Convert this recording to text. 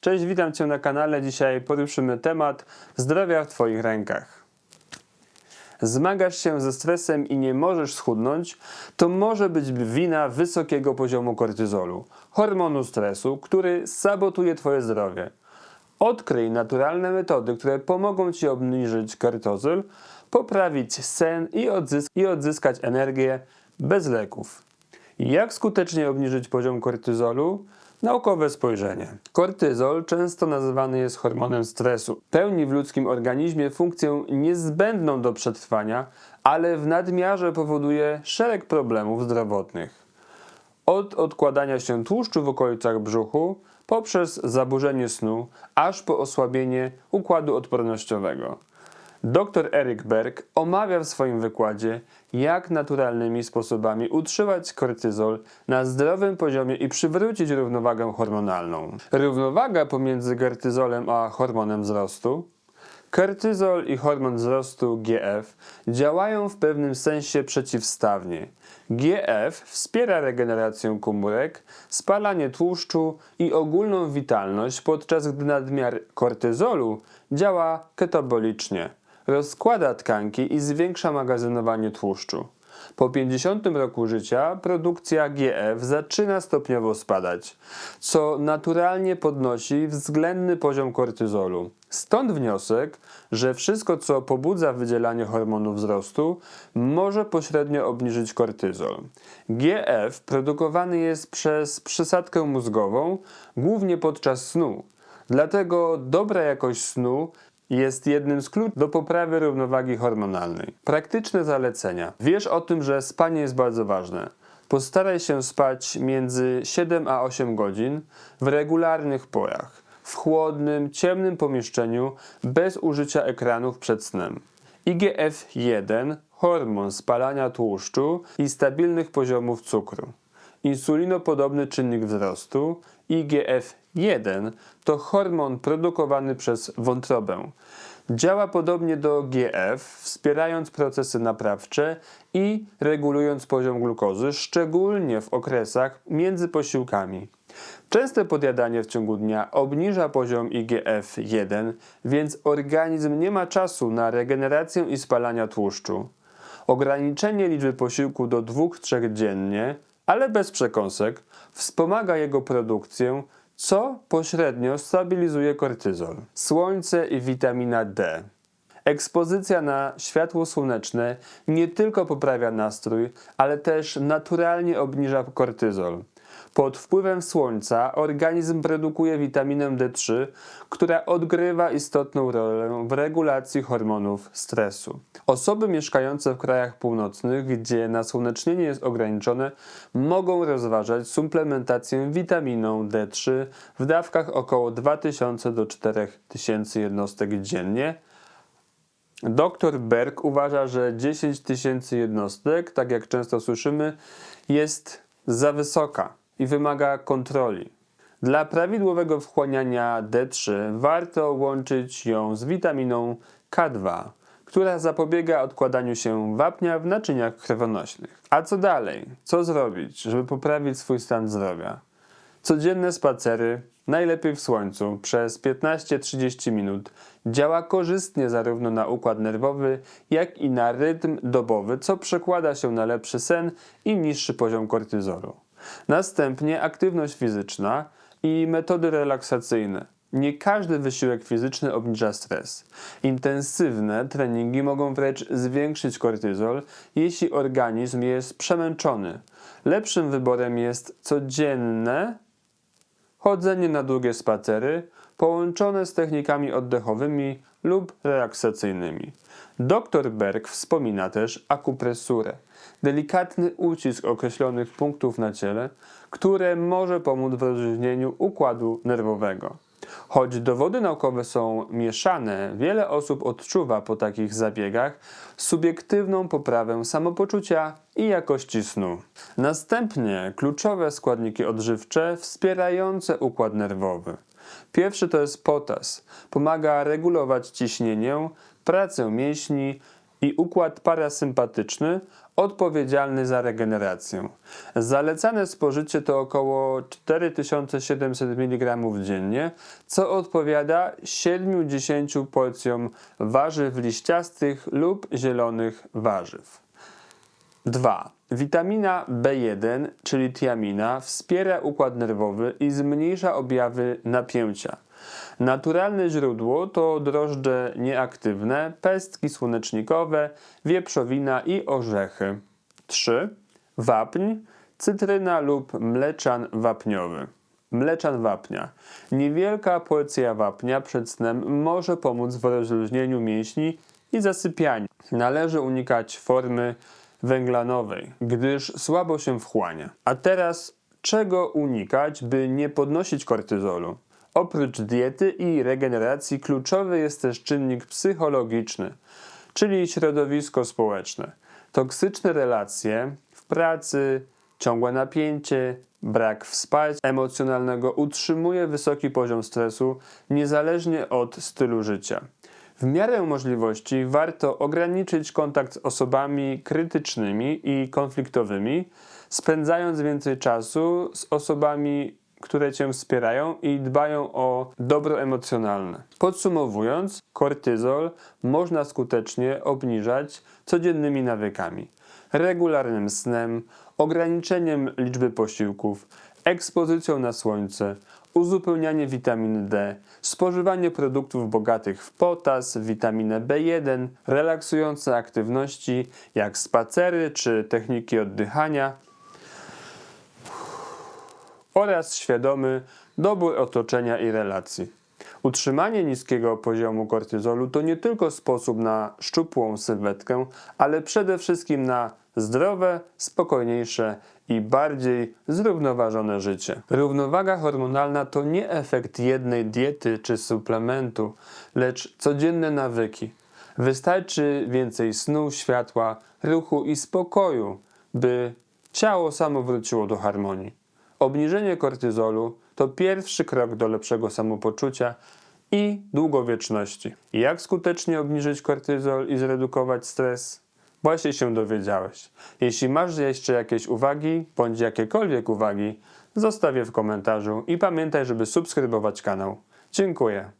Cześć, witam Cię na kanale. Dzisiaj poruszymy temat zdrowia w Twoich rękach. Zmagasz się ze stresem i nie możesz schudnąć, to może być wina wysokiego poziomu kortyzolu, hormonu stresu, który sabotuje Twoje zdrowie. Odkryj naturalne metody, które pomogą Ci obniżyć kortyzol, poprawić sen i, odzys- i odzyskać energię bez leków. Jak skutecznie obniżyć poziom kortyzolu? Naukowe spojrzenie. Kortyzol często nazywany jest hormonem stresu. Pełni w ludzkim organizmie funkcję niezbędną do przetrwania, ale w nadmiarze powoduje szereg problemów zdrowotnych. Od odkładania się tłuszczu w okolicach brzuchu, poprzez zaburzenie snu, aż po osłabienie układu odpornościowego. Dr Eric Berg omawia w swoim wykładzie, jak naturalnymi sposobami utrzymać kortyzol na zdrowym poziomie i przywrócić równowagę hormonalną. Równowaga pomiędzy kortyzolem a hormonem wzrostu. Kortyzol i hormon wzrostu GF działają w pewnym sensie przeciwstawnie. GF wspiera regenerację komórek, spalanie tłuszczu i ogólną witalność, podczas gdy nadmiar kortyzolu działa ketabolicznie rozkłada tkanki i zwiększa magazynowanie tłuszczu. Po 50 roku życia produkcja GF zaczyna stopniowo spadać, co naturalnie podnosi względny poziom kortyzolu. Stąd wniosek, że wszystko co pobudza wydzielanie hormonu wzrostu może pośrednio obniżyć kortyzol. GF produkowany jest przez przysadkę mózgową, głównie podczas snu. Dlatego dobra jakość snu jest jednym z kluczy do poprawy równowagi hormonalnej. Praktyczne zalecenia. Wiesz o tym, że spanie jest bardzo ważne. Postaraj się spać między 7 a 8 godzin w regularnych porach, w chłodnym, ciemnym pomieszczeniu bez użycia ekranów przed snem. IGF-1 hormon spalania tłuszczu i stabilnych poziomów cukru. Insulinopodobny czynnik wzrostu IGF-1 to hormon produkowany przez wątrobę. Działa podobnie do GF, wspierając procesy naprawcze i regulując poziom glukozy, szczególnie w okresach między posiłkami. Częste podjadanie w ciągu dnia obniża poziom IGF-1, więc organizm nie ma czasu na regenerację i spalania tłuszczu. Ograniczenie liczby posiłków do 2-3 dziennie, ale bez przekąsek, wspomaga jego produkcję, co pośrednio stabilizuje kortyzol. Słońce i witamina D. Ekspozycja na światło słoneczne nie tylko poprawia nastrój, ale też naturalnie obniża kortyzol. Pod wpływem słońca organizm produkuje witaminę D3, która odgrywa istotną rolę w regulacji hormonów stresu. Osoby mieszkające w krajach północnych, gdzie nasłonecznienie jest ograniczone, mogą rozważać suplementację witaminą D3 w dawkach około 2000 do 4000 jednostek dziennie. Dr Berg uważa, że 10 tysięcy jednostek, tak jak często słyszymy, jest za wysoka i wymaga kontroli. Dla prawidłowego wchłaniania D3 warto łączyć ją z witaminą K2, która zapobiega odkładaniu się wapnia w naczyniach krwonośnych. A co dalej? Co zrobić, żeby poprawić swój stan zdrowia? Codzienne spacery, najlepiej w słońcu, przez 15-30 minut działa korzystnie zarówno na układ nerwowy, jak i na rytm dobowy, co przekłada się na lepszy sen i niższy poziom kortyzolu. Następnie aktywność fizyczna i metody relaksacyjne. Nie każdy wysiłek fizyczny obniża stres. Intensywne treningi mogą wręcz zwiększyć kortyzol, jeśli organizm jest przemęczony. Lepszym wyborem jest codzienne chodzenie na długie spacery połączone z technikami oddechowymi lub relaksacyjnymi. Dr Berg wspomina też akupresurę, delikatny ucisk określonych punktów na ciele, które może pomóc w rozluźnieniu układu nerwowego. Choć dowody naukowe są mieszane, wiele osób odczuwa po takich zabiegach subiektywną poprawę samopoczucia i jakości snu. Następnie kluczowe składniki odżywcze wspierające układ nerwowy. Pierwszy to jest potas. Pomaga regulować ciśnienie, pracę mięśni i układ parasympatyczny odpowiedzialny za regenerację. Zalecane spożycie to około 4700 mg dziennie, co odpowiada 70 porcjom warzyw liściastych lub zielonych warzyw. 2. Witamina B1, czyli tiamina, wspiera układ nerwowy i zmniejsza objawy napięcia. Naturalne źródło to drożdże nieaktywne, pestki słonecznikowe, wieprzowina i orzechy. 3. Wapń, cytryna lub mleczan wapniowy. Mleczan wapnia. Niewielka porcja wapnia przed snem może pomóc w rozluźnieniu mięśni i zasypianiu. Należy unikać formy węglanowej, gdyż słabo się wchłania. A teraz czego unikać, by nie podnosić kortyzolu? Oprócz diety i regeneracji kluczowy jest też czynnik psychologiczny, czyli środowisko społeczne. Toksyczne relacje w pracy, ciągłe napięcie, brak wsparcia emocjonalnego utrzymuje wysoki poziom stresu niezależnie od stylu życia. W miarę możliwości warto ograniczyć kontakt z osobami krytycznymi i konfliktowymi, spędzając więcej czasu z osobami, które cię wspierają i dbają o dobro emocjonalne. Podsumowując, kortyzol można skutecznie obniżać codziennymi nawykami, regularnym snem, ograniczeniem liczby posiłków, ekspozycją na słońce, uzupełnianie witaminy D, spożywanie produktów bogatych w potas, witaminę B1, relaksujące aktywności jak spacery czy techniki oddychania oraz świadomy dobór otoczenia i relacji. Utrzymanie niskiego poziomu kortyzolu to nie tylko sposób na szczupłą sylwetkę, ale przede wszystkim na zdrowe, spokojniejsze i bardziej zrównoważone życie. Równowaga hormonalna to nie efekt jednej diety czy suplementu, lecz codzienne nawyki. Wystarczy więcej snu, światła, ruchu i spokoju, by ciało samo wróciło do harmonii. Obniżenie kortyzolu to pierwszy krok do lepszego samopoczucia i długowieczności. Jak skutecznie obniżyć kortyzol i zredukować stres? Właśnie się dowiedziałeś. Jeśli masz jeszcze jakieś uwagi, bądź jakiekolwiek uwagi, zostaw je w komentarzu i pamiętaj, żeby subskrybować kanał. Dziękuję.